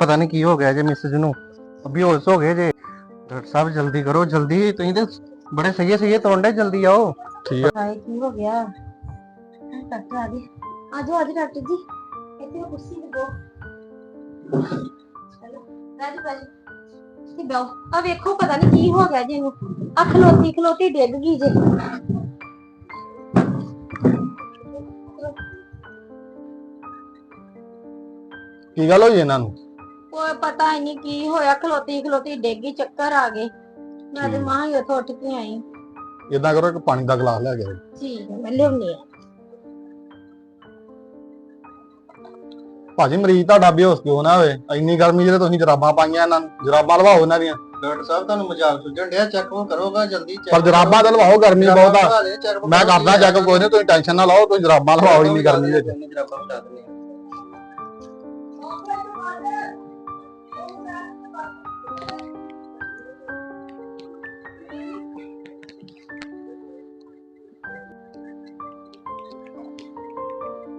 ਪਤਾ ਨਹੀਂ ਕੀ ਹੋ ਗਿਆ ਜੇ ਮਿਸਿਸ ਨੂੰ ਬੇਹੋਸ਼ ਹੋ ਗਏ ਜੇ। ਡਾਕਟਰ ਸਾਹਿਬ ਜਲਦੀ ਕਰੋ ਜਲਦੀ। ਤੁਸੀਂ ਤੇ ਬੜੇ ਸਹੀ ਸਹੀ ਤੋੜਦੇ ਜਲਦੀ ਆਓ। ਹਾਏ ਕੀ ਹੋ ਗਿਆ? ਡਾਕਟਰ ਆ ਗਏ ਆਜੋ ਆਜੋ ਡਾਕਟਰ ਜੀ। ਇੱਥੇ ਉਹ ਕੁਰਸੀ ਤੇ ਬੋ ਚਲੋ ਰਾਜੂ ਬਾਜੀ ਤੇ ਬੋ ਆ ਵੇਖੋ ਪਤਾ ਨਹੀਂ ਕੀ ਹੋ ਗਿਆ ਜੀ ਇਹਨੂੰ। ਆ ਖਲੋਤੀ ਖਲੋਤੀ ਡਿੱਗ ਗਈ ਜੇ। ਕੀ ਗੱਲ ਹੋਈ ਇਹਨਾਂ ਨੂੰ? ਕੋਈ ਪਤਾ ਹੀ ਨਹੀਂ ਕੀ ਹੋਇਆ ਖਲੋਤੀ ਖਲੋਤੀ ਡਿੱਗ ਚੱਕਰ ਆ ਗਏ। ਮੈਂ ਤੇ। ਮਾਂ ਹੀ ਉੱਥੋਂ ਉੱਠ ਕੇ ਆਈ। ਇਦਾਂ ਕਰੋ ਇੱਕ ਪਾਣੀ ਦਾ ਗਲਾਸ ਲੈ ਕੇ ਆਓ। ਠੀਕ ਹੈ ਮੈਂ ਲਿਆਉਣੀ ਆ ਭਾਜੀ ਮਰੀਜ਼ ਤੁਹਾਡਾ ਬੇਹੋਸ਼ ਕਿਉਂ ਨਾ ਹੋਵੇ? ਇੰਨੀ ਗਰਮੀ ਜਿਹੜੇ ਤੁਸੀਂ ਜਰਾਬਾਂ ਪਾਈਆਂ ਇਹਨਾਂ ਨੂੰ ਜਰਾਬਾਂ ਲਵਾਓ ਇਹਨਾਂ ਦੀਆਂ। ਡਾਕਟਰ ਸਾਹਿਬ ਤੁਹਾਨੂੰ ਮਜ਼ਾਕ ਸੁਝਣ ਡਿਆ ਚੈੱਕ ਕਰੋਗਾ ਜਲਦੀ check ਪਰ ਜਰਾਬਾਂ ਤਾਂ ਲਵਾਓ ਗਰਮੀ ਬਹੁਤ ਆ। ਮੈਂ ਕਰਦਾ ਚੈੱਕ ਕੋਈ ਨਹੀਂ ਤੁਸੀਂ ਟੈਨਸ਼ਨ ਨਾ ਲਓ ਤੁਸੀਂ ਜਰਾਬਾਂ ਲਵਾਓ ਇੰਨੀ ਗਰਮੀ ਵਿੱਚ। ਜਰਾਬਾਂ ਹਟਾ ਦਿੰਦੇ।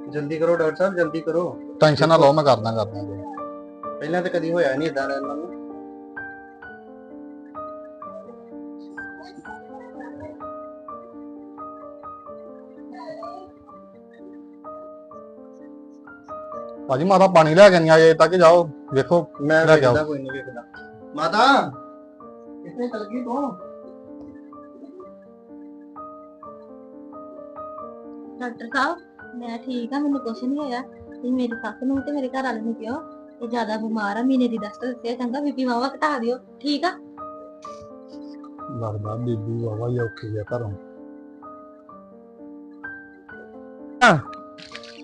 ਜਲਦੀ ਕਰੋ ਡਾਕਟਰ ਸਾਹਿਬ ਜਲਦੀ ਕਰੋ। ਟੈਨਸ਼ਨ ਨਾ ਲਓ ਮੈਂ ਕਰਦਾ ਕਰਦਾ। ਪਹਿਲਾਂ ਤਾਂ ਕਦੀ ਹੋਇਆ ਨਹੀਂ ਇਦਾਂ ਇਹਨਾਂ ਨੂੰ। ਭਾਜੀ ਮਾਤਾ ਪਾਣੀ ਲੈ ਕੇ ਨਹੀਂ ਆਏ ਤੱਕ ਜਾਓ। ਵੇਖੋ ਮੈਂ ਲੈ ਕੇ ਆਓ। ਵੇਖਦਾ ਕੋਈ ਨਹੀਂ ਵੇਖਦਾ। ਮਾਤਾ ਕਿੱਥੇ ਚਲ ਗਈ ਤੂੰ। ਡਾਕਟਰ ਸਾਹਿਬ ਮੈਂ ਠੀਕ ਆ ਮੈਨੂੰ ਕੁਛ ਨਹੀਂ ਹੋਇਆ। ਤੇ ਮੇਰੀ ਸੱਸ ਨੂੰ ਤੇ ਮੇਰੇ ਘਰ ਵਾਲੇ ਨੂੰ ਕਿਹਾ ਇਹ ਜ਼ਿਆਦਾ ਬਿਮਾਰ ਆ ਮਹੀਨੇ ਦੀ ਦਸਤ ਦੱਸਿਆ ਚੰਗਾ ਬੀਬੀ ਮਾਵਾ ਘਟਾ ਦਿਓ ਠੀਕ ਆ? ਲੱਗਦਾ ਬੀਬੀ ਵਾਵਾ ਹੀ ਔਖੀ ਆ ਘਰੋਂ।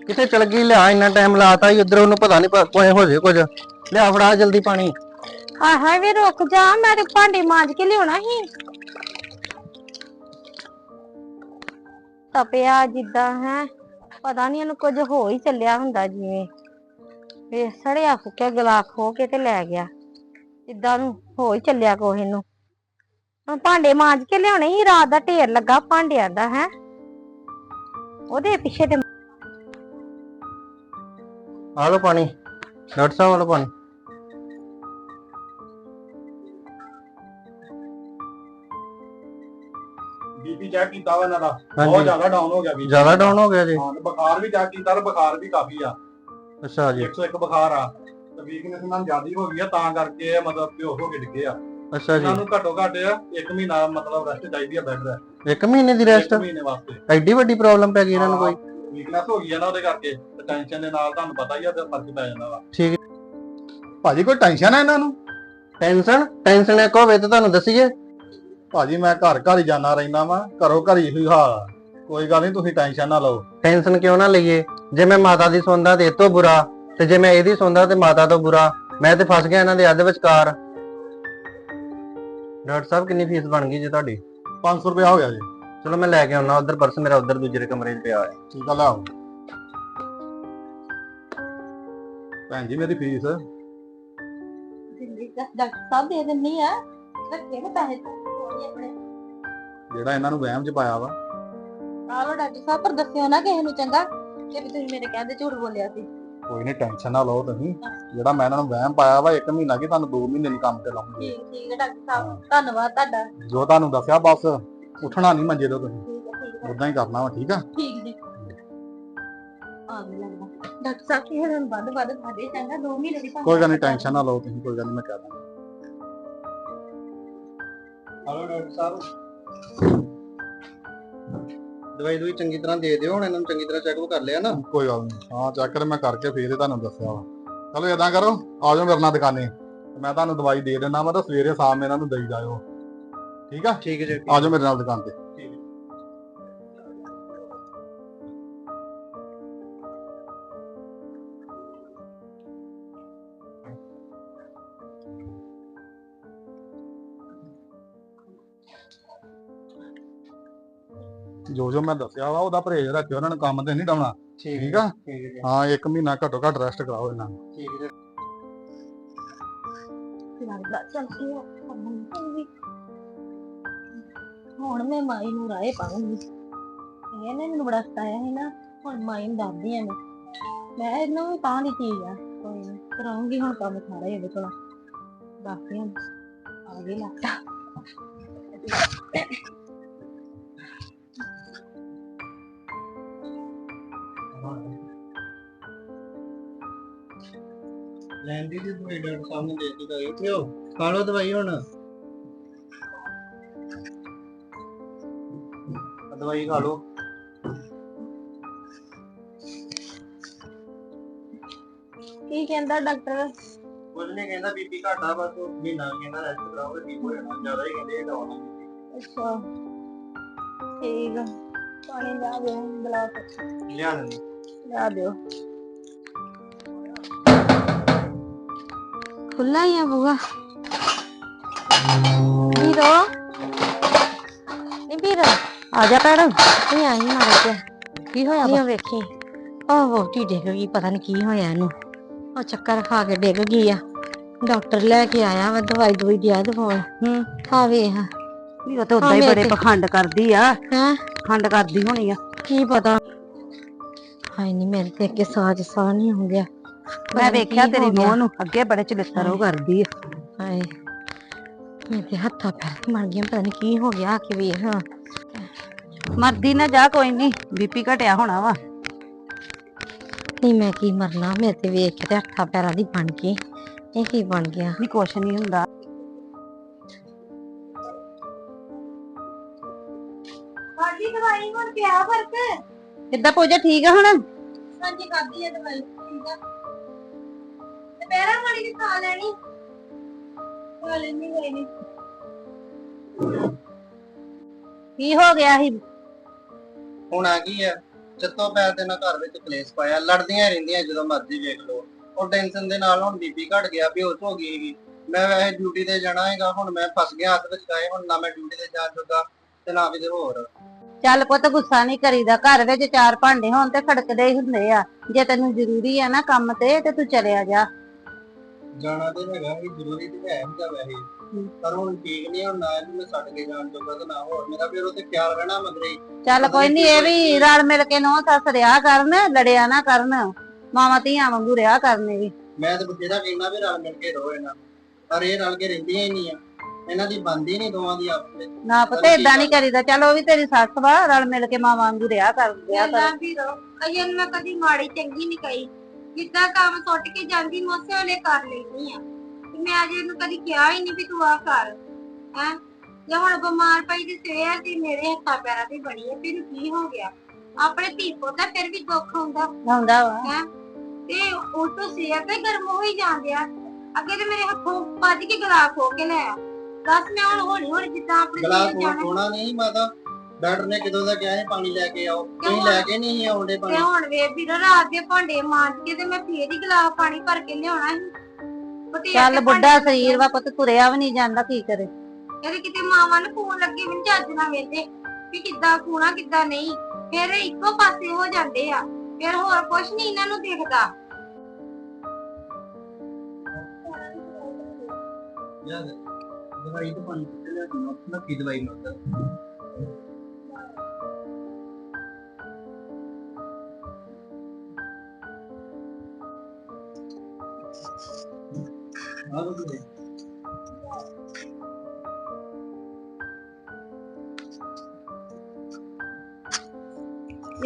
ਕਿੱਥੇ ਚਲ ਗਈ? ਲਿਆ ਇੰਨਾ ਟਾਈਮ ਲਾਤਾ ਹੀ ਉਧਰ ਉਹਨੂੰ ਪਤਾ ਨਹੀਂ ਕੋਈ ਹੋ ਜੇ ਕੁਝ। ਲਿਆ ਫੜਾ ਜਲਦੀ ਪਾਣੀ। ਹਾਏ ਹਾਏ ਵੇ ਰੁਕ ਜਾ, ਮੈਂ ਤੇ ਭਾਂਡੇ ਮਾਂਜ ਕੇ ਲਿਆਉਣਾ ਸੀ। ਤਪਿਆ ਜਿੱਦਾਂ ਹੈ, ਪਤਾ ਨਹੀਂ ਇਹਨੂੰ ਕੁਝ ਹੋ ਹੀ ਚੱਲਿਆ ਹੁੰਦਾ ਜਿਵੇਂ। ਵੇ ਸੜਿਆ ਫੁੱਕਿਆ, ਗਲਾ ਖੋ ਕੇ ਤੇ ਲੈ ਗਿਆ। ਜਿੱਦਾਂ ਨੂੰ ਹੋ ਹੀ ਚੱਲਿਆ ਕੋਹ ਇਹਨੂੰ। ਹੁਣ ਭਾਂਡੇ ਮਾਂਜ ਕੇ ਲਿਆਉਣੇ ਸੀ, ਰਾਤ ਦਾ ਢੇਰ ਲੱਗਾ ਭਾਂਡਿਆਂ ਦਾ, ਹੈ। ਉਹਦੇ ਪਿੱਛੇ ਤੇ ਆ ਲਓ ਪਾਣੀ, ਡਾਕਟਰ ਸਾਹਿਬ ਵਾਲਾ ਪਾਣੀ। ਬੀਬੀ ਚੈੱਕ ਕੀਤਾ ਵਾ ਇਹਨਾਂ ਦਾ। ਹਾਂਜੀ। ਜ਼ਿਆਦਾ ਡਾਊਨ ਹੋ ਗਿਆ ਵੀ। ਜ਼ਿਆਦਾ ਡਾਊਨ ਹੋ ਗਿਆ ਜੀ। ਹਾਂ ਤੇ ਬੁਖਾਰ ਵੀ ਚੈੱਕ ਕੀਤਾ ਤੇ ਬੁਖਾਰ ਵੀ ਕਾਫੀ ਆ। ਅੱਛਾ ਜੀ। 101 ਬੁਖਾਰ ਆ। ਤੇ ਵੀਕਨੈਸ ਇਹਨਾਂ ਨੂੰ ਜ਼ਿਆਦਾ ਹੋ ਗਈ ਆ ਤਾਂ ਕਰਕੇ ਇਹ ਮਤਲਬ ਪਿਓ ਹੋ ਕੇ ਡਿੱਗੇ ਆ। ਅੱਛਾ ਜੀ। ਇਹਨਾਂ ਨੂੰ ਘੱਟੋ ਘੱਟ ਇੱਕ ਮਹੀਨਾ ਮਤਲਬ ਰੈਸਟ ਚਾਹੀਦੀ ਆ ਬੈੱਡ ਰੈਸਟ ਇੱਕ ਮਹੀਨੇ ਦੀ ਰੈਸਟ ਮਹੀਨੇ ਵਾਸਤੇ। ਐਡੀ ਵੱਡੀ ਪ੍ਰੋਬਲਮ ਪੈ ਗਈ ਇਹਨਾਂ ਨੂੰ ਕੋਈ? ਵੀਕਨੈਸ ਹੋ ਗਈ ਆ ਨਾ ਉਹਦੇ ਕਰਕੇ। ਤੇ ਟੈਨਸ਼ਨ ਦੇ ਨਾਲ ਤੁਹਾਨੂੰ ਪਤਾ ਹੀ ਆ ਤੇ ਫ਼ਰਕ ਪੈ ਜਾਂਦਾ ਵਾ। ਠੀਕ ਭਾਜੀ ਕੋਈ ਟੈਨਸ਼ਨ ਆ ਇਹਨਾਂ ਨੂੰ? ਟੈਨਸ਼ਨ ਟੈਨਸ਼ਨ ਇੱਕ ਹੋਵੇ ਤਾਂ ਤੁਹਾਨੂੰ ਦੱਸੀਏ। ਭਾਜੀ ਮੈਂ ਘਰ ਘਰ ਹੀ ਜਾਣਾ ਰਹਿੰਦਾ ਵਾਂ ਘਰੋਂ ਘਰ ਹੀ ਹਾਲ ਆ। ਕੋਈ ਗੱਲ ਨਹੀਂ ਤੁਸੀਂ ਟੈਨਸ਼ਨ ਨਾ ਲਓ। ਟੈਨਸ਼ਨ ਕਿਉਂ ਨਾ ਲਈਏ? ਜੇ ਮੈਂ ਮਾਤਾ ਦੀ ਸੁਣਦਾ ਤੇ ਇਹ ਤੋਂ ਬੁਰਾ ਤੇ ਜੇ ਮੈਂ ਇਹਦੀ ਸੁਣਦਾ ਤੇ ਮਾਤਾ ਤੋਂ ਬੁਰਾ ਮੈਂ ਤੇ ਫਸ ਗਿਆ ਇਹਨਾਂ ਦੇ ਅੱਧ ਵਿਚਕਾਰ। ਡਾਕਟਰ ਸਾਹਿਬ ਕਿੰਨੀ ਫੀਸ ਬਣ ਗਈ ਜੀ ਤੁਹਾਡੀ? 500 ਰੁਪਇਆ ਹੋ ਗਿਆ ਜੀ। ਚਲੋ ਮੈਂ ਲੈ ਕੇ ਆਉਣਾ ਉਧਰ ਪਰਸ ਮੇਰਾ ਉਧਰ ਦੂਜੇ ਕਮਰੇ 'ਚ ਪਿਆ ਹੈ ਠੀਕ ਆ ਲਾਓ ਭੈਣ ਜੀ ਮੇਰੀ ਫੀਸ। ਦਿੱਲੀ ਦਾ ਡਾਕਟਰ ਸਾਹਿਬ ਦੇ ਦਿੰਨੀ ਆ ਰੱਖੇ ਨਾ ਪੈਸੇ ਆਪਣੇ ਜਿਹੜਾ ਇਹਨਾਂ ਨੂੰ ਵਹਿਮ ਚ ਪਾਇਆ ਵਾ। ਆਲੋ ਡਾਕਟਰ ਸਾਹਿਬ ਪਰ ਦੱਸਿਓ ਨਾ ਕਿਸੇ ਨੂੰ ਚੰਗਾ ਕਿ ਵੀ ਤੁਸੀਂ ਮੇਰੇ ਕਹਿੰਦੇ ਝੂਠ ਬੋਲਿਆ ਸੀ। ਕੋਈ ਨਹੀਂ ਟੈਨਸ਼ਨ ਨਾ ਲਓ ਤੁਸੀਂ। ਜਿਹੜਾ ਮੈਂ ਇਹਨਾਂ ਨੂੰ ਵਹਿਮ ਪਾਇਆ ਵਾ ਇੱਕ ਮਹੀਨਾ ਕੀ ਤੁਹਾਨੂੰ 2 ਮਹੀਨੇ ਦੀ ਕੰਮ ਤੇ ਲਾਉਂਗੇ। ਠੀਕ ਠੀਕ ਹੈ ਡਾਕਟਰ ਸਾਹਿਬ ਧੰਨਵਾਦ ਤੁਹਾਡਾ। ਜੋ ਤੁਹਾਨੂੰ ਦੱਸਿਆ ਬਸ ਉੱਠਣਾ ਨਹੀਂ ਮੰਜੇ ਤੋਂ ਤੁਸੀਂ। ਉਦਾਂ ਹੀ ਕਰਨਾ ਵਾ ਠੀਕ ਆ? ਠੀਕ ਜੀ। ਆ ਵੀ ਲੱਗਦਾ। ਡਾਕਟਰ ਸਾਹਿਬ ਕੀ ਹੁਣ ਵੱਧ ਵੱਧ ਖਾਦੇ ਚੰਗਾ 2 ਮਹੀਨੇ ਦੀ ਭਾਵੇਂ ਕੋਈ ਗੱਲ ਨਹੀਂ ਟੈਨਸ਼ਨ ਨਾ ਲਓ ਤੁਸੀਂ ਕੋਈ ਗੱਲ ਨਹੀਂ ਮੈਂ ਕਹਿ ਦਾਂਗਾ। ਹਲੋ ਡਾਕਟਰ ਸਾਹਿਬ। ਦਵਾਈ ਦੂਈ ਚੰਗੀ ਤਰ੍ਹਾਂ ਦੇ ਦਿਓ ਹੁਣ ਇਹਨਾਂ ਨੂੰ ਚੰਗੀ ਤਰ੍ਹਾਂ ਚੈੱਕਅਪ ਕਰ ਲਿਆ ਨਾ। ਕੋਈ ਗੱਲ ਨਹੀਂ। ਹਾਂ ਚੈੱਕ ਤੇ ਮੈਂ ਕਰਕੇ ਫੇਰ ਹੀ ਤੁਹਾਨੂੰ ਦੱਸਿਆ ਵਾ। ਚਲੋ ਏਦਾਂ ਕਰੋ ਆ ਜਾਓ ਮੇਰੇ ਨਾਲ ਦੁਕਾਨੇ। ਮੈਂ ਤੁਹਾਨੂੰ ਦਵਾਈ ਦੇ ਦਿੰਦਾ ਵਾ ਤਾਂ ਸਵੇਰੇ ਸ਼ਾਮ ਇਹਨਾਂ ਨੂੰ ਦੇਈ ਜਾਇਓ। ਠੀਕ ਆ? ਠੀਕ ਹੈ ਜੀ। ਆ ਜਾਓ ਮੇਰੇ ਨਾਲ ਦੁਕਾਨ ਤੇ। ਜੋ ਜੋ ਮੈਂ ਦੱਸਿਆ ਵਾ ਉਹਦਾ ਪਰਹੇਜ਼ ਰੱਖਿਓ ਉਹਨਾਂ ਨੂੰ ਕੰਮ ਤੇ ਨਹੀਂ ਡਾਉਣਾ। ਠੀਕ ਆ? ਠੀਕ ਹੈ। ਜੀ ਹਾਂ ਇੱਕ ਮਹੀਨਾ ਘੱਟੋ ਘੱਟ ਰੈਸਟ ਕਰਾਓ ਇਹਨਾਂ ਨੂੰ। ਠੀਕ ਹੈ। ਲੱਗਦਾ ਚੱਲ ਹੁਣ ਮੈਂ ਮਾਈ ਨੂੰ ਰਾਏ ਪਾਉਂਗੀ ਇਹਨੇ ਮੈਨੂੰ ਬੜਾ ਸਤਾਇਆ ਸੀ ਨਾ ਹੁਣ ਮਾਈ ਨੂੰ ਦੱਸਦੀ ਆ ਮੈਂ। ਮੈਂ ਇਹਨੂੰ ਵੀ ਤਾਂ ਦੀ ਚੀਜ਼ ਆ ਕੋਈ ਨੀ। ਕਰਾਉਂਗੀ ਹੁਣ ਕੰਮ ਸਾਰਾ ਇਹਦੇ ਕੋਲ। ਬਾਕੀ ਹੁਣ ਆ ਗਈ ਲੱਟਾ ਲੈਂਦੀ ਦੀ ਦਵਾਈ ਡਾਕਟਰ ਸਾਹਿਬ ਨੇ ਦੇ ਦਿੱਤੀ ਤਾਂ ਇਹ ਪਿਓ ਖਾ ਲਓ ਦਵਾਈ ਹੁਣ। ਆਹ ਦਵਾਈ ਖਾ ਲਓ। ਕੀ ਕਹਿੰਦਾ ਡਾਕਟਰ? ਕੁਝ ਨਹੀਂ ਕਹਿੰਦਾ ਬੀਪੀ ਘਟਾ ਬਸ ਉਹ ਮਹੀਨਾ ਕਹਿੰਦਾ ਰੈਸਟ ਕਰਾਓ ਠੀਕ ਹੋ ਜਾਣਾ ਜ਼ਿਆਦਾ ਹੀ ਕਹਿੰਦੇ ਇਹ ਡਾਉਨ ਅੱਛਾ। ਠੀਕ ਆ। ਪਾਣੀ ਲਿਆ ਦਿਓ ਗਲਾਸ। ਲਿਆ ਦਿੰਦੇ। ਲਿਆ ਦਿਓ। ਖੁੱਲਾ ਹੀ ਆ ਬੂਆ ਵੀਰੋ ਨੀ ਵੀਰ ਆ ਜਾ ਭੈਣ ਨਹੀਂ ਆਈ ਮਾਰੇ ਤੇ ਕੀ ਹੋਇਆ ਬਾ ਵੇਖੀ ਆਹੋ ਟੀ ਡਿੱਗ ਗਈ ਪਤਾ ਨਹੀਂ ਕੀ ਹੋਇਆ ਇਹਨੂੰ ਉਹ ਚੱਕਰ ਖਾ ਕੇ ਡਿੱਗ ਗਈ ਆ ਡਾਕਟਰ ਲੈ ਕੇ ਆਇਆ ਵਾ ਦਵਾਈ ਦਵਾਈ ਦਿਆ ਦਵਾਈ ਹੂੰ ਆ ਵੇਖ ਨਹੀਂ ਉਹ ਤਾਂ ਉਦਾਂ ਹੀ ਬੜੇ ਪਖੰਡ ਕਰਦੀ ਆ ਹੈਂ ਖੰਡ ਕਰਦੀ ਹੋਣੀ ਆ ਕੀ ਪਤਾ ਹਾਏ ਨਹੀਂ ਮੇਰੇ ਤੇ ਅੱਗੇ ਸਾਜ ਸਾਹ ਨਹੀਂ ਹੋ ਗਿਆ ਮੈਂ ਵੇਖਿਆ ਤੇਰੀ। ਨੂੰਹ ਨੂੰ ਅੱਗੇ ਬੜੇ ਚਲਿੱਤਰ ਉਹ ਕਰਦੀ ਆ। ਹਾਏ। ਮੇਰੇ ਤੇ ਹੱਥਾਂ ਪੈਰ ਮਰ ਗਿਆ ਪਤਾ ਨਹੀਂ ਕੀ ਹੋ ਗਿਆ ਆ ਕੇ ਵੇਖ। ਮਰਦੀ ਨਾ ਜਾ ਕੋਈ ਨਹੀਂ ਬੀਪੀ ਘਟਿਆ ਹੋਣਾ ਵਾ। ਨਹੀਂ ਮੈਂ ਕੀ ਮਰਨਾ ਮੇਰੇ ਤੇ ਵੇਖ ਕੇ ਤੇ ਹੱਥਾਂ ਪੈਰਾਂ ਦੀ ਬਣ ਗਈ। ਇਹ ਕੀ ਬਣ ਗਿਆ? ਨਹੀਂ ਕੁਛ ਨਹੀਂ ਹੁੰਦਾ। ਸਾਡੀ ਦਵਾਈ ਹੁਣ ਪਿਆ ਫ਼ਰਕ ਕਿੱਦਾਂ ਪੂਜਾ ਠੀਕ ਆ ਹੁਣ? ਹਾਂਜੀ ਖਾਦੀ ਹੈ ਦਵਾਈ ਠੀਕ ਆ। ਵਾਲੀ ਦੀ ਖਾ ਲੈਣੀ। ਖਾ ਲੈਣੀ ਕੋਈ ਨਹੀਂ ਕੀ ਹੋ ਗਿਆ ਸੀ? ਹੁਣ ਆ ਗਈ ਆ। ਚੱਤੋ ਪੈਰ ਦੇ ਨਾਲ ਘਰ ਵਿੱਚ ਕਲੇਸ਼ ਪਾਇਆ। ਲੜਦੀਆਂ ਰਹਿੰਦੀਆਂ ਜਦੋਂ ਮਰਜ਼ੀ ਵੇਖ ਲਓ। ਉਹ ਟੈਨਸ਼ਨ ਦੇ ਨਾਲ ਹੁਣ ਬੀਪੀ ਘਟ ਗਿਆ ਬੇਹੋਸ਼ ਹੋ ਗਈ ਹੈਗੀ ਮੈਂ ਵੈਸੇ ਡਿਊਟੀ ਤੇ ਜਾਣਾ ਹੈਗਾ ਹੁਣ ਮੈਂ ਫਸ ਗਿਆ ਹੱਥ ਵਿੱਚ ਗਏ ਹੁਣ ਨਾ ਮੈਂ ਡਿਊਟੀ ਤੇ ਜਾ ਜੋਗਾ ਤੇ ਨਾ ਕਿਤੇ ਹੋਰ। ਚੱਲ ਪੁੱਤ ਗੁੱਸਾ ਨਹੀਂ ਕਰੀਦਾ। ਘਰ ਵਿੱਚ ਚਾਰ ਭਾਂਡੇ ਹੋਣ ਤੇ ਖੜਕਦੇ ਹੀ ਹੁੰਦੇ ਆ। ਜੇ ਤੈਨੂੰ ਜ਼ਰੂਰੀ ਆ ਨਾ ਕੰਮ ਤੇ ਤੇ ਤੂੰ ਚਲਿਆ ਜਾ। ਜਾਣਾ ਤੇ ਹੈਗਾ ਵੀ ਜ਼ਰੂਰੀ ਤੇ ਹੈ ਵੀ ਵੈਸੇ। ਪਰ ਹੁਣ ਠੀਕ ਨਹੀਂ ਹੁਣ ਨਾ ਇਹਨੂੰ ਮੈਂ ਛੱਡ ਕੇ ਜਾਣ ਜੋਗਾ ਤੇ ਨਾ ਹੋਰ। ਮੇਰਾ ਫਿਰ ਉਹਤੇ ਖਿਆਲ ਰਹਿਣਾ ਮਗਰੇ। ਚੱਲ ਕੋਈ ਨਹੀਂ ਇਹ ਵੀ ਰਲ ਮਿਲ ਕੇ ਨੋ ਸੱਸ ਰਿਆ ਕਰਨ ਲੜਿਆ ਨਾ ਕਰਨ। ਮਾਵਾਂ ਧੀਆਂ ਵਾਂਗੂ ਰਿਆ ਕਰਨੇ ਵੀ। ਮੈਂ ਤੇ ਬਥੇਰਾ ਕਹਿਣਾ ਵੀ ਰਲ ਮਿਲ ਕੇ ਰਹੋ ਇਹਨਾਂ ਨੂੰ ਪਰ ਇਹ ਰਲ ਕੇ ਰਹਿੰਦੀਆਂ ਹੀ ਨਹੀਂ ਆ। ਇਹਨਾਂ ਦੀ ਬੰਦੀ ਨਹੀਂ ਦੋਵਾਂ ਦੀ ਆਪਸ ਵਿੱਚ। ਨਾ ਪਤਾ ਏਦਾਂ ਨਹੀਂ ਕਰੀਦਾ। ਚਲ ਉਹ ਵੀ ਤੇਰੀ ਸੱਸ ਵਾ ਰਲ ਮਿਲ ਕੇ ਮਾਵਾਂ ਵਾਂਗੂ ਰਿਆ ਕਰ ਰਿਆ ਕਰ ਗੱਲਾਂ ਵੀ ਰੋ ਅਜੇ ਮੈਂ ਕਦੀ ਮਾੜੀ ਚੰਗੀ ਨਹੀਂ ਕਹੀ। ਜਿੱਦਾਂ ਕੰਮ ਸੁੱਟ ਕੇ ਜਾਂਦੀ ਮੈਂ ਉਸੇ ਵੇਲੇ ਕਰ ਲੈਂਦੀ ਆ। ਤੇ ਮੈਂ ਅਜੇ ਇਹਨੂੰ ਕਦੀ ਕਿਹਾ ਹੀ ਨਹੀਂ ਵੀ ਤੂੰ ਆ ਕਰ ਹੈ। ਜੇ ਹੁਣ ਬਿਮਾਰ ਪਈ ਤੇ ਸਵੇਰ ਦੀ ਮੇਰੇ ਹੱਥਾਂ ਪੈਰਾਂ ਤੇ ਬਣੀ ਹੈ ਤੈਨੂੰ ਕੀ ਹੋ ਗਿਆ? ਆਪਣੇ ਧੀ ਪੁੱਤ ਦਾ ਫਿਰ ਵੀ ਦੁੱਖ ਹੁੰਦਾ। ਹੁੰਦਾ ਵਾ। ਤੇ ਉਹ ਤੋਂ ਸਿਰ ਤੇ ਗਰਮ ਹੋ ਹੀ ਜਾਂਦੇ ਆ। ਅੱਗੇ ਤੇ ਮੇਰੇ ਹੱਥੋਂ ਭੱਜ ਕੇ ਗਲਾ ਖੋ ਕੇ ਲੈ ਆ। ਦੱਸ ਮੈਂ ਹੁਣ ਹੌਲੀ ਹੌਲੀ ਜਿੱਦਾਂ ਆਪਣੇ ਗਲਾ ਨਹੀਂ ਮਾਤਾ। ਡਾਕਟਰ ਨੇ ਕਿਦੋਂ ਦਾ ਕਿਹਾ ਹੈ ਪਾਣੀ ਲੈ ਕੇ ਆਓ? ਤੁਸੀਂ ਲੈ ਕੇ ਨਹੀਂ ਆਉਂਦੇ ਤੇ ਪਾਣੀ ਹੁਣ ਵੇ ਵੀਰ ਰਾਤ ਦੇ ਭਾਂਡੇ ਮਾਂਜ ਕੇ ਤੇ ਮੈਂ ਫੇਰ ਹੀ ਗਲਾਸ ਪਾਣੀ ਭਰ ਕੇ ਲਿਆਉਣਾ ਸੀ। ਚੱਲ ਬੁੱਢਾ ਸਰੀਰ ਵਾ ਪੁੱਤ ਤੁਰਿਆ ਵੀ ਨਹੀਂ ਜਾਂਦਾ ਕੀ ਕਰੇ? ਕਹਿੰਦੇ ਕਿਤੇ ਮਾਵਾਂ ਨੂੰ ਫੋਨ ਲੱਗੇ ਵੀ ਨੀ ਚੱਜ ਨਾ ਵੇਂਦੇ ਵੀ ਕਿੱਦਾਂ ਖੂਣਾ ਕਿੱਦਾਂ ਨਹੀਂ। ਫਿਰ ਇਹ ਇੱਕੋ ਪਾਸੇ ਹੋ ਜਾਂਦੇ ਆ। ਫਿਰ ਹੋਰ ਕੁਛ ਨਹੀਂ ਇਹਨਾਂ ਨੂੰ ਦਿਖਦਾ। ਯਾਰ ਦਵਾਈ ਤਾਂ ਪਾਣੀ ਕਿੱਥੇ ਲਿਆ ਤੂੰ? ਨਾ ਕੀ ਦਵਾਈ ਮਤ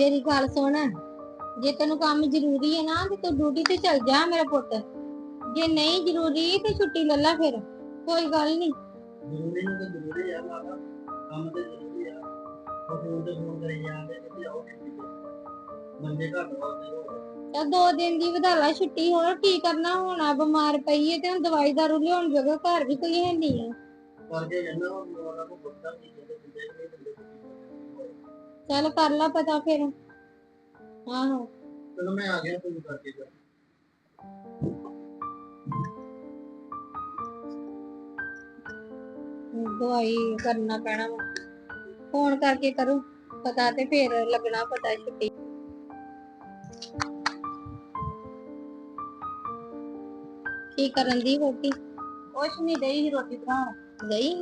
ਮੇਰੀ ਗੱਲ ਸੁਣ। ਜੇ ਤੈਨੂੰ ਕੰਮ ਜ਼ਰੂਰੀ ਹੈ ਨਾ ਤੇ ਤੂੰ ਡਿਊਟੀ ਤੇ ਚੱਲ ਜਾ ਮੇਰਾ ਪੁੱਤ। ਜੇ ਨਹੀਂ ਜ਼ਰੂਰੀ ਤੇ ਛੁੱਟੀ ਲੈ ਲੈ ਫਿਰ। ਕੋਈ ਗੱਲ ਨਹੀਂ। ਜ਼ਰੂਰੀ ਨੂੰ ਤਾਂ ਜ਼ਰੂਰੀ ਆ ਮਾਤਾ ਕੰਮ ਤੇ ਜ਼ਰੂਰੀ ਆ। ਉਹ ਫੋਨ ਤੇ ਫੋਨ ਕਰੀ ਜਾਂਦੇ ਕਿ ਆਓ ਕਿਤੇ ਬੰਦੇ ਘੱਟ ਵਾਸਤੇ ਚੱਲ ਦੋ ਦਿਨ ਦੀ ਵਧਾਲਾ ਛੁੱਟੀ ਹੋਰ ਕੀ ਕਰਨਾ? ਹੋਣਾ ਬਿਮਾਰ ਪਈ ਹੈ ਤੇ ਹੁਣ ਦਵਾਈ ਦਾਰੂ ਲਿਆਉਣ ਜੋਗਾ ਘਰ ਵੀ ਕੋਈ ਹੈ ਨਹੀਂ ਆ। ਕਰਕੇ ਕਹਿੰਦਾ ਉਹ ਉਹਨਾਂ ਨੂੰ ਪੁੱਛਦਾ ਨਹੀਂ ਕਿ ਦਿੰਦੇ ਨਹੀਂ ਦਿੰਦੇ ਚੱਲ ਕਰ ਲਾ ਪਤਾ ਫਿਰ। ਆਹੋ। ਚਲੋ ਮੈਂ ਆ ਗਿਆ ਤੂੰ ਕਰਕੇ ਜਾ। ਦਵਾਈ ਕਰਨਾ ਪੈਣਾ ਵਾ। ਫੋਨ ਕਰਕੇ ਕਰੂ ਪਤਾ ਤੇ ਫਿਰ ਲੱਗਣਾ ਪਤਾ ਛੁੱਟੀ। ਕੀ ਕਰਨ ਦੀ ਰੋਟੀ ਕੁਛ ਨਹੀਂ ਸੀ ਰੋਟੀ ਬਣਾਉਣ। ਗਈ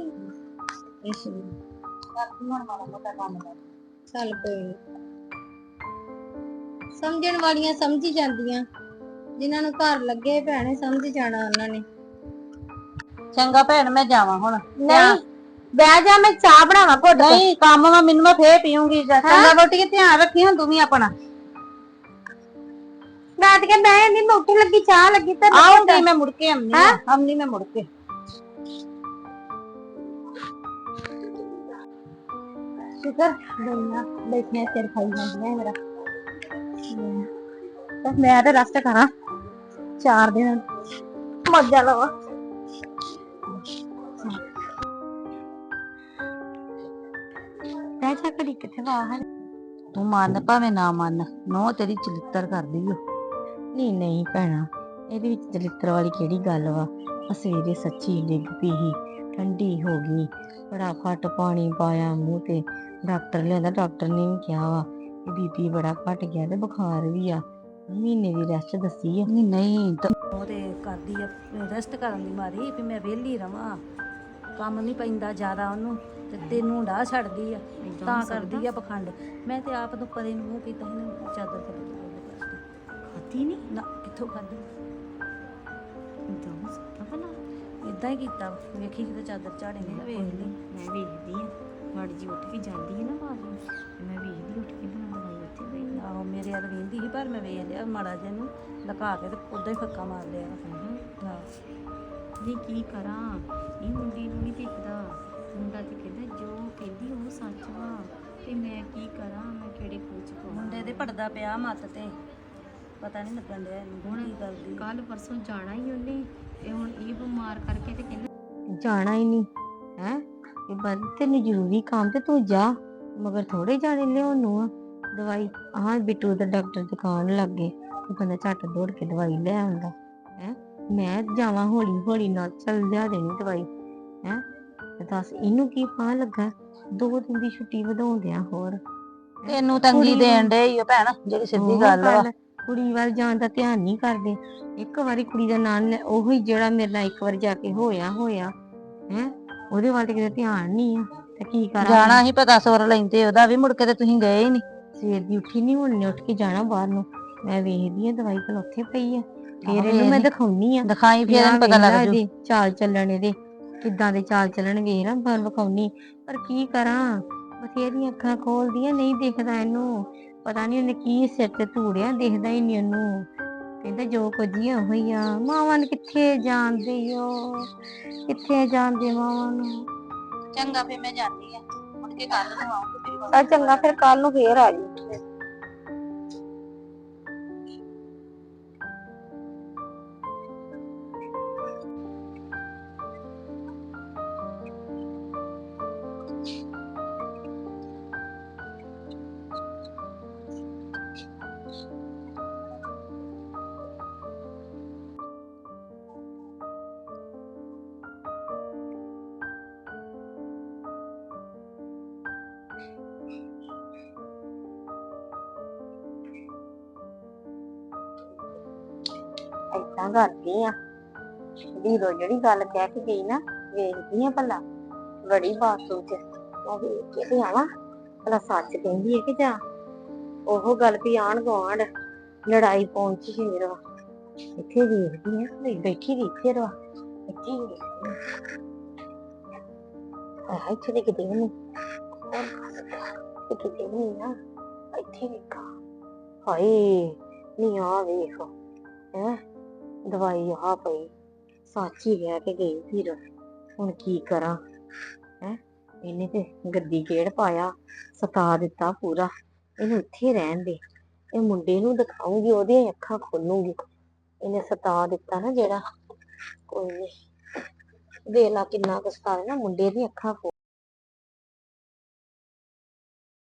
ਕਰਦੀ ਹੁਣ ਮਾੜਾ ਮੋਟਾ ਕੰਮ ਕਰ। ਚੱਲ ਕੋਈ ਨੀ। ਸਮਝਣ ਵਾਲੀਆਂ ਸਮਝੀ ਜਾਂਦੀਆਂ। ਜਿਨ੍ਹਾਂ ਨੂੰ ਘਰ ਲੱਗੇ ਭੈਣੇ ਸਮਝ ਜਾਣਾ ਉਹਨਾਂ ਨੇ। ਚੰਗਾ ਭੈਣ ਮੈਂ ਜਾਵਾਂ ਹੁਣ। ਨਹੀਂ। ਬਹਿ ਜਾ ਮੈਂ ਚਾਹ ਬਣਾਵਾਂ ਘੁੱਟ ਕੇ। ਨਹੀਂ। ਕੰਮ ਵਾ ਮੈਨੂੰ ਮੈਂ ਫੇਰ ਪੀਉਂਗੀ ਚੰਗਾ ਕੇ ਧਿਆਨ ਰੱਖੀ ਹੁਣ ਤੂੰ ਵੀ ਆਪਣਾ। ਮੈਂ ਤੇ ਕਹਿੰਦਾ ਨਹੀਂ ਮੈਂ ਉੱਠਣ ਲੱਗੀ ਚਾਹ ਲੱਗੀ ਤੇ ਮੈਂ ਮੁੜ ਕੇ ਆਉਣੀ ਆ ਆਉਣੀ ਮੈਂ ਮੁੜ ਕੇ। ਸ਼ੁਕਰ ਦੁਨੀਆ ਬੈਠੀਆਂ ਸਿਰ ਖਾਈ ਜਾਂਦੀਆਂ ਮੇਰਾ। ਤਾਂ ਮੈਂ ਤੇ ਰਸਟ ਕਰਾਂ। ਚਾਰ ਦਿਨ ਮੱਜਾ ਲਵਾ ਪੈਸਾ ਕੜੀ ਕਿੱਥੇ ਬਾਹਰ ਤੂੰ ਮੰਨ ਭਾਵੇਂ ਨਾ ਮੰਨ ਨੋ ਤੇਰੀ ਚਲਿੱਤਰ ਕਰਦੀ ਓ। ਨਹੀਂ ਨਹੀਂ ਭੈਣਾ ਇਹਦੇ ਵਿੱਚ ਦਲਿੱਤਰ ਵਾਲੀ ਕਿਹੜੀ ਗੱਲ ਵਾ? ਆ ਸਵੇਰੇ ਸੱਚੀ ਡਿੱਗ ਪਈ ਸੀ। ਠੰਡੀ ਹੋ ਗਈ। ਬੜਾ ਘੱਟ ਪਾਣੀ ਪਾਇਆ ਮੂੰਹ ਤੇ। ਡਾਕਟਰ ਲਿਆਂਦਾ ਡਾਕਟਰ ਨੇ ਵੀ ਕਿਹਾ ਵਾ ਕਿ ਬੀਪੀ ਬੜਾ ਘਟ ਗਿਆ ਤੇ ਬੁਖਾਰ ਵੀ ਆ। ਮਹੀਨੇ ਦੀ ਰੈਸਟ ਦੱਸੀ ਆ। ਨਹੀਂ ਨਹੀਂ ਤਾਂ ਉਹ ਤੇ ਕਰਦੀ ਆ ਰੈਸਟ ਕਰਨ ਦੀ ਮਾਰੀ ਵੀ ਮੈਂ ਵਿਹਲੀ ਰਵਾਂ। ਕੰਮ ਨਹੀਂ ਪੈਂਦਾ ਜ਼ਿਆਦਾ ਉਹਨੂੰ ਤੇ ਤੈਨੂੰ ਡਾਹ ਛੱਡਦੀ ਆ। ਤਾਂ ਕਰਦੀ ਆ ਪਖੰਡ। ਮੈਂ ਤੇ ਆਪ ਤੋਂ ਪਰੇ ਨੂੰ ਮੂੰਹ ਕੀਤਾ ਸੀ ਨਾ ਚਾਦਰ ਤੇ ਖਾਤੀ ਨਹੀਂ ਨਾ? ਕਿੱਥੋਂ ਖਾਦੀ ਇਦਾਂ ਹੀ ਕੀਤਾ। ਵੇਖੀ ਕਿਤੇ ਚਾਦਰ ਝਾੜੇ ਨੇ ਵੇਖ ਲਈ ਮੈਂ ਵੇਖਦੀ ਆ। ਮਾੜੀ ਜੀ ਉੱਠ ਕੇ ਜਾਂਦੀ ਹੈ ਨਾ ਬਾਹਰ ਮੈਂ ਵੇਖਦੀ ਉੱਠ ਕੇ ਬਣਾ ਦਵਾਈ ਉੱਥੇ ਪਈ ਆਹੋ ਮੇਰੇ ਵੱਲ ਵੇਂਦੀ ਸੀ ਪਰ ਮੈਂ ਵੇਖ ਲਿਆ ਮਾੜਾ ਜਿਹਾ ਨੂੰ ਲੁਕਾ ਕੇ ਤੇ ਉਦਾਂ ਹੀ ਫੱਕਾ ਮਾਰ ਲਿਆ। ਹਾਂ ਨਹੀਂ ਕੀ ਕਰਾਂ? ਇਹ ਮੁੰਡੀ ਨੂੰ ਨਹੀਂ ਦਿਖਦਾ। ਮੁੰਡਾ ਤੇ ਕਹਿੰਦਾ ਜੋ ਕਹਿੰਦੀ ਉਹ ਸੱਚ ਵਾ। ਤੇ ਮੈਂ ਕੀ ਕਰਾਂ? ਮੈਂ ਕਿਹੜੇ ਖੂਚ ਪਾਵਾਂ ਮੁੰਡੇ ਦੇ ਪੜਦਾ ਪਿਆ ਮੱਤ ਤੇ। ਪਤਾ ਨਹੀਂ ਲੱਗਣ ਡਿਆ ਇਹਨੂੰ ਹੁਣ ਕੀ ਕਰਦੀ ਕੱਲ ਪਰਸੋਂ ਜਾਣਾ ਹੀ ਉਹਨੇ ਤੇ ਹੁਣ ਇਹ ਬਿਮਾਰ ਕਰਕੇ ਤੇ ਕਹਿੰਦਾ ਜਾਣਾ ਹੀ ਨਹੀਂ ਹੈ? ਇਹ ਬੰਦ ਤੈਨੂੰ ਜ਼ਰੂਰੀ ਕੰਮ ਤੇ ਤੂੰ ਜਾ ਮਗਰ ਥੋੜੇ ਜਾਣੇ ਲਿਆਉਣ ਨੂੰ ਆ। ਦਵਾਈ ਆਹ ਬਿੱਟੂ ਦਾ ਡਾਕਟਰ ਦੁਕਾਨ ਲੱਗੇ ਉਹ ਬੰਦਾ ਝੱਟ ਦੌੜ ਕੇ ਦਵਾਈ ਲੈ ਆਉਂਦਾ ਹੈ? ਮੈਂ ਜਾਵਾਂ ਹੌਲੀ ਹੌਲੀ ਨਾਲ ਚੱਲ ਲਿਆ ਦੇਣੀ ਦਵਾਈ ਹੈ? ਤੇ ਦੱਸ ਇਹਨੂੰ ਕੀ ਫਾਹ ਲੱਗਾ ਦੋ ਦਿਨ ਦੀ ਛੁੱਟੀ ਵਧਾਉਂਦਿਆਂ ਹੋਰ ਤੈਨੂੰ ਤੰਗੀ ਦੇਣ ਈ ਓ ਭੈਣ ਜਿਹੜੀ ਸਿੱਧੀ ਗੱਲ ਵਾ ਕੁੜੀ ਵੱਲ ਜਾਣ ਦਾ ਧਿਆਨ ਨਹੀਂ ਕਰਦੇ। ਇੱਕ ਵਾਰੀ ਕੁੜੀ ਦਾ ਨਾਂ ਲੈ ਉਹ ਹੀ ਜਿਹੜਾ ਮੇਰੇ ਨਾਲ ਇੱਕ ਵਾਰ ਜਾ ਕੇ ਹੋਇਆ ਹੋਇਆ ਹੈ? ਉਹਦੇ ਵੱਲ ਤੇ ਕਿਤੇ ਧਿਆਨ ਨਹੀਂ ਆ। ਤੇ ਕੀ ਕਰਾਂ ਜਾਣਾ ਹੀ ਪਤਾ ਸਵਰ ਲੈਂਦੇ ਉਹਦਾ ਵੀ ਮੁੜ ਕੇ ਤੇ ਤੁਸੀਂ ਗਏ ਹੀ ਨਹੀਂ। ਸਵੇਰ ਦੀ ਉੱਠੀ ਨਹੀਂ ਹੁਣ ਨੇ ਉੱਠ ਕੇ ਜਾਣਾ ਬਾਹਰ ਨੂੰ। ਮੈਂ ਵੇਖਦੀ ਆ ਦਵਾਈ ਕੋਲ ਉੱਥੇ ਪਈ ਆ। ਆਹੋ, ਫੇਰ ਇਹਨੂੰ ਮੈਂ ਵੇਖ ਲਈ। ਦਿਖਾਉਣੀ ਆ। ਦਿਖਾਈ ਫੇਰ ਇਹਨੂੰ ਪਤਾ ਲੱਗ ਜੂ। ਇਹਦੇ ਚਾਲ ਚੱਲਣ ਇਹਦੇ। ਕਿੱਦਾਂ ਦੇ ਚਾਲ ਚੱਲਣ ਵੇਖ ਨਾ ਬਾਹਰ ਵਿਖਾਉਣੀ ਪਰ ਕੀ ਕਰਾਂ? ਬਥੇਰੀਆਂ ਅੱਖਾਂ ਖੋਲਦੀਆਂ ਨਹੀਂ ਦਿਖਦਾ ਇਹਨੂੰ। ਪਤਾ ਨਹੀਂ ਉਹਨੇ ਕੀ ਸਿਰ ਤੇ ਧੂੜਿਆ ਦਿਖਦਾ ਹੀ ਨਹੀਂ ਉਹਨੂੰ। ਕਹਿੰਦਾ ਜੋ ਕੁਝ ਹੀ ਆ ਉਹੀ ਆ। ਮਾਵਾਂ ਨੂੰ ਕਿੱਥੇ ਜਾਣਦੇ ਓ? ਕਿੱਥੇ ਜਾਣਦੇ ਮਾਵਾਂ ਨੂੰ? ਚੰਗਾ ਫੇਰ ਮੈਂ ਜਾਂਦੀ ਆ। ਮੁੜ ਕੇ ਕੱਲ ਨੂੰ ਆਉਂਗੀ ਤੇਰੀ ਆ ਚੰਗਾ ਫਿਰ ਕੱਲ ਨੂੰ ਫੇਰ ਆ ਜੀ। ਏਦਾਂ ਕਰਦੀ ਆ। ਵੀਰੋ ਜਿਹੜੀ ਗੱਲ ਕਹਿ ਕੇ ਗਈ ਨਾ, ਵੇਖਦੀ ਆ ਭਲਾ, ਬੜੀ ਬਾਤੂ ਚ। ਉਹ ਵੇਖ ਕੇ ਤੇ ਆਵਾਂ, ਭਲਾ ਸੱਚ ਕਹਿੰਦੀ ਹੈ ਕਿ ਜਾਂ ਉਹ ਗੱਲ ਵੀ ਆਣ ਗਵਾਂਢ ਲੜਾਈ ਪਹੁੰਚੀ ਸੀ ਵਾ ਇੱਥੇ ਵੇਖਦੀ ਆ ਨਹੀਂ ਬੈਠੀ ਦੀ ਇੱਥੇ ਰਵਾ ਇੱਥੇ ਆਹ ਇੱਥੇ ਦੇ ਕਿਤੇ ਨਹੀਂ ਕਿਤੇ ਨਹੀਂ ਨਾ ਇੱਥੇ ਵੇਖਾਂ। ਹਾਏ ਨਹੀਂ ਆ ਵੇਖ, ਹੈ। ਦਵਾਈ ਆ ਪਈ। ਸੱਚ ਹੀ ਕਹਿ ਕੇ ਗਈ ਫਿਰ। ਹੁਣ ਕੀ ਕਰਾਂ? ਹੈ? ਇਹਨੇ ਤੇ ਗੱਦੀ ਗੇੜ ਪਾਇਆ, ਸਤਾ ਦਿੱਤਾ ਪੂਰਾ। ਇਹਨੂੰ ਇੱਥੇ ਰਹਿਣ ਦੇ। ਇਹ ਮੁੰਡੇ ਨੂੰ ਦਿਖਾਉਂਗੀ ਉਹਦੀਆਂ ਅੱਖਾਂ ਖੋਲੂਗੀ। ਇਹਨੇ ਸਤਾ ਦਿੱਤਾ ਨਾ ਜਿਹੜਾ। ਕੋਈ ਨਹੀਂ ਵੇਲਾ ਕਿੰਨਾ ਕੁ ਸਤਾ ਨਾ ਮੁੰਡੇ ਦੀਆਂ ਅੱਖਾਂ ਖੋਲ